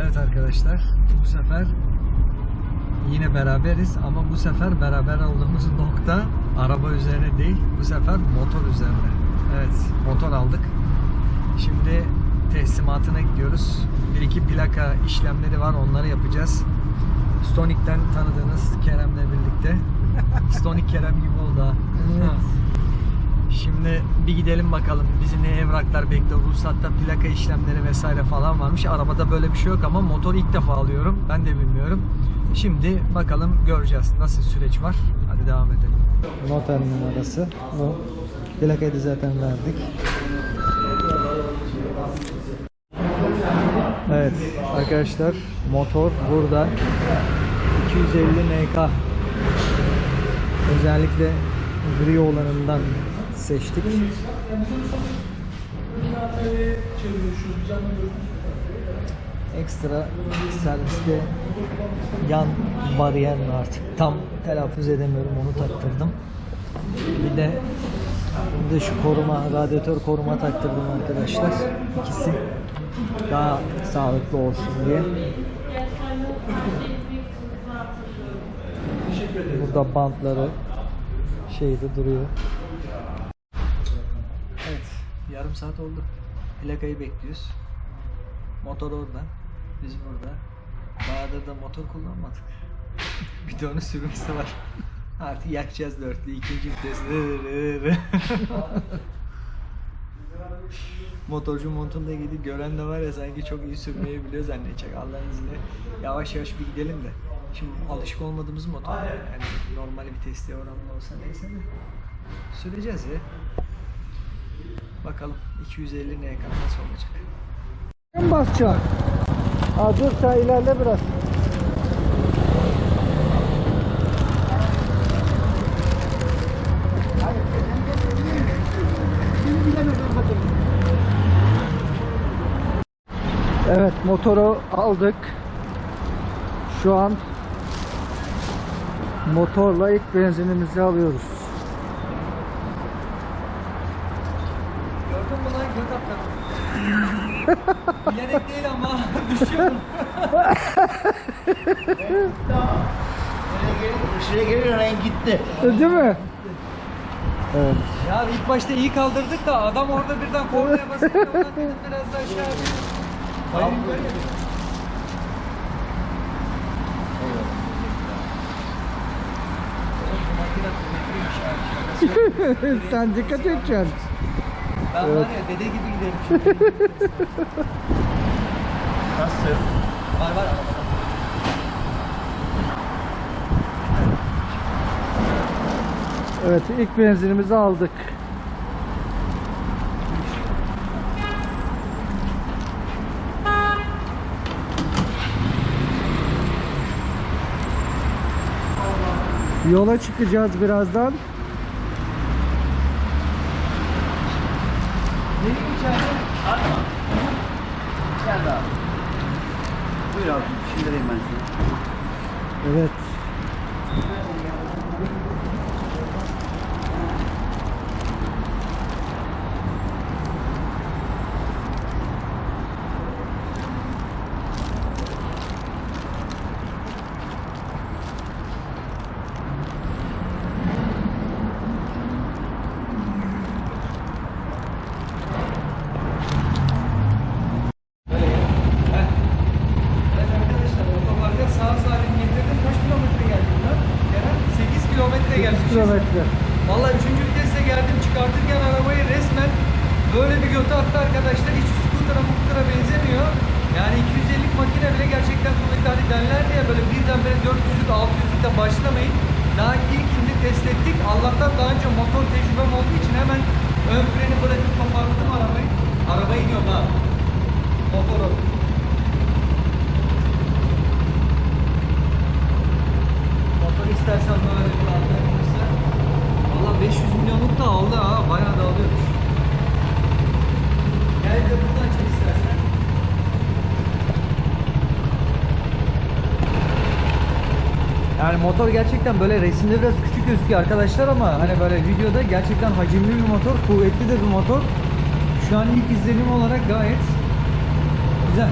Evet arkadaşlar bu sefer yine beraberiz ama bu sefer beraber olduğumuz nokta araba üzerine değil bu sefer motor üzerine. Evet motor aldık. Şimdi teslimatına gidiyoruz. Bir iki plaka işlemleri var onları yapacağız. Stonic'ten tanıdığınız Kerem'le birlikte. Stonic Kerem gibi oldu ha. Şimdi bir gidelim bakalım bizi ne evraklar bekliyor. Ruhsatta plaka işlemleri vesaire falan varmış. Arabada böyle bir şey yok ama motor ilk defa alıyorum. Ben de bilmiyorum. Şimdi bakalım göreceğiz nasıl süreç var. Hadi devam edelim. Noter numarası bu. Plakayı da zaten verdik. Evet arkadaşlar motor burada 250 NK özellikle gri olanından seçtik. Ekstra serviste yan bariyer mi artık tam telaffuz edemiyorum onu taktırdım. Bir de dış koruma, radyatör koruma taktırdım arkadaşlar. İkisi daha sağlıklı olsun diye. Burada bantları şeyde duruyor. Yarım saat oldu. Plakayı bekliyoruz. Motor orada, biz burada. Bayağıdır da motor kullanmadık. bir de onun sürümcüsü var. Artık yakacağız dörtlü, ikinci vites. Motorcu montunda gidip gören de var ya sanki çok iyi sürmeyi biliyor zannedecek Allah'ın izniyle. Yavaş yavaş bir gidelim de. Şimdi alışık olmadığımız motor. Yani normal vitesli oranla olsa neyse de. Süreceğiz ya. Bakalım 250 NK nasıl olacak. Ben basacağım. Aa, dur sen ilerle biraz. Evet motoru aldık. Şu an motorla ilk benzinimizi alıyoruz. Bilerek değil ama düşüyorum. Şuraya gelir renk gitti. Değil mi? Evet. Ya ilk başta iyi kaldırdık da adam orada birden kornaya basınca ondan dedim biraz da aşağı bir. Hayır böyle. Sen dikkat edeceksin. Ben var ya dede gibi giderim şimdi. Nasıl? Var var arabada. Evet ilk benzinimizi aldık. Yola çıkacağız birazdan. Gel abi. Buyur abi. Şimdi ben sana. Evet. Çıkartırken arabayı resmen böyle bir götü attı arkadaşlar. Hiç scooter'a muhtara benzemiyor. Yani 250'lik makine bile gerçekten kuvvetli hani derler ya böyle birdenbire 400'lük 600'lükle başlamayın. Daha ilkinde test ettik. Allah'tan daha önce motor tecrübem olduğu için hemen ön freni bırakıp kapattım arabayı. Araba iniyor ha. Motoru. Motor istersen böyle bir alternatifse. Valla 500 milyonluk da aldı ha. Bayağı da alıyormuş. Gel de buradan çek istersen. Yani motor gerçekten böyle resimde biraz küçük gözüküyor arkadaşlar ama hani böyle videoda gerçekten hacimli bir motor, kuvvetli de bir motor. Şu an ilk izlenim olarak gayet güzel.